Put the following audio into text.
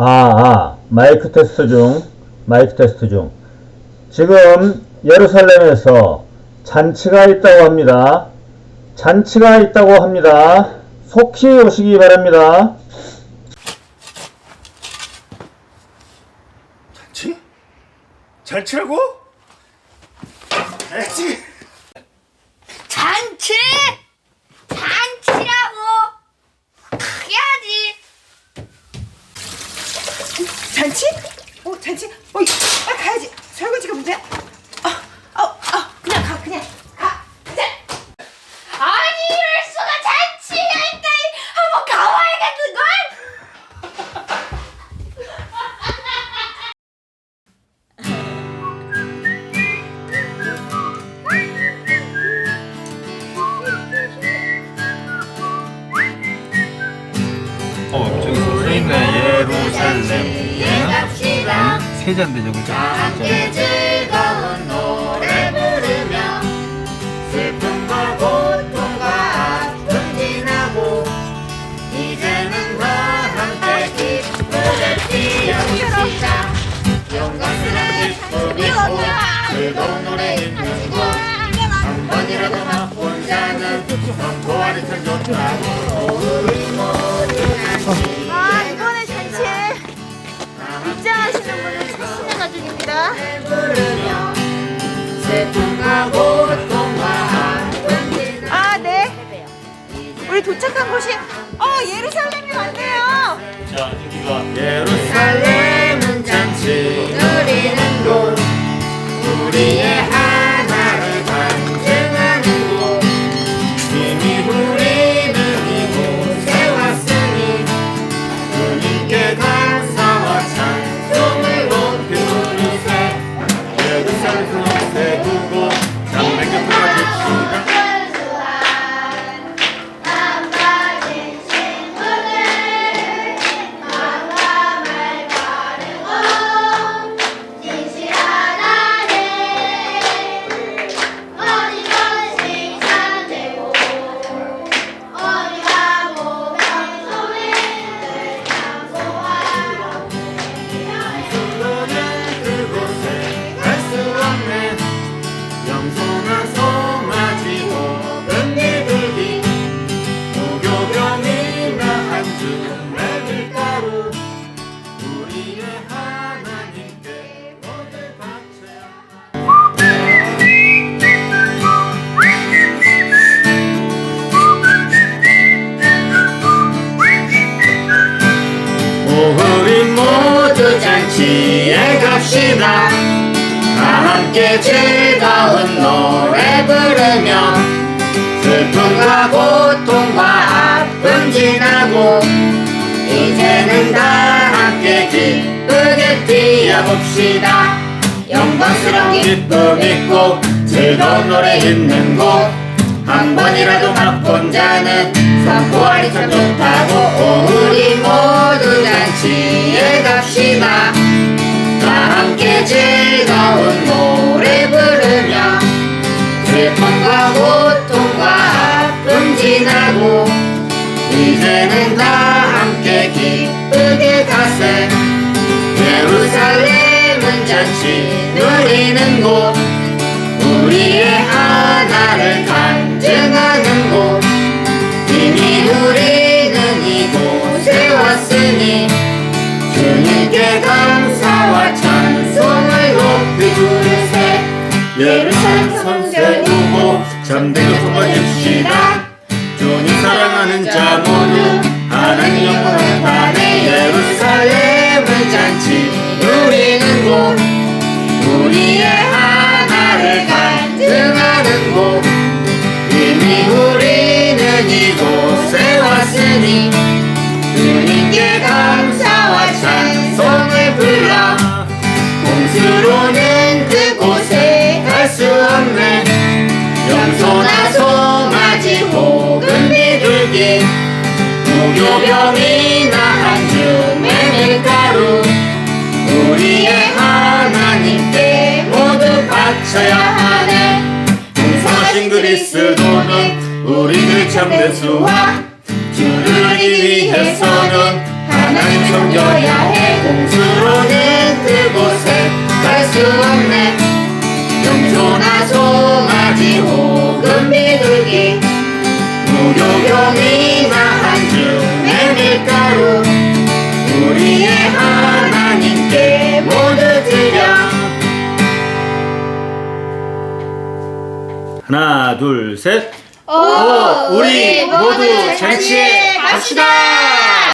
아, 아, 마이크 테스트 중, 마이크 테스트 중. 지금 예루살렘에서 잔치가 있다고 합니다. 잔치가 있다고 합니다. 속히 오시기 바랍니다. 잔치? 잔치라고? 잔치! 잔치라고! 해야지! 잔치? 어 잔치? 어 아, 가야지 설거지가 문제야? 갑시다. 세자인데 저거 함께 즐거운 노래 부르며 슬픔과 고통과 아픔 지나고 이제는 다 함께 기쁘게 뛰어봅시다 영광스러운 기쁨이 고 즐거운 노래 있는 곳한 번이라도 맛본 자는 선포하리 참 좋다고 입장하시는 분은 고통과 아픔 지나 아네. 우리 도착한 곳이 갑시다 다 함께 즐거운 노래 부르며 슬픔과 고통과 아픔 지나고 이제는 다 함께 기쁘게 뛰어봅시다. 영광스러운 기쁨 있고 즐거운 노래 있는 곳. 한 번이라도 맛본 자는 선포하리 참 좋다고 오 우리 모두 잔치에 갑시다 즐거운 노래 부르며 슬픔과 고통과 아픔 지나고 이제는 다 함께 기쁘게 가세 예루살렘은 잔치 세우고 잠들고 품어줍시다. 주님 사랑하는 자 모두 하나님 영광을 받네 예루살렘은 잔치 우리의 하나님께 모두 바쳐야 하네. 이 사진 그리스도는 우리를 참된 수와 주를 위해서는 하나님 섬겨야 해. 공수로는 그곳에 갈 수 없네. 영조나 송아지 호 하나, 둘, 셋. 오, 우리 모두 잔치에 갑시다.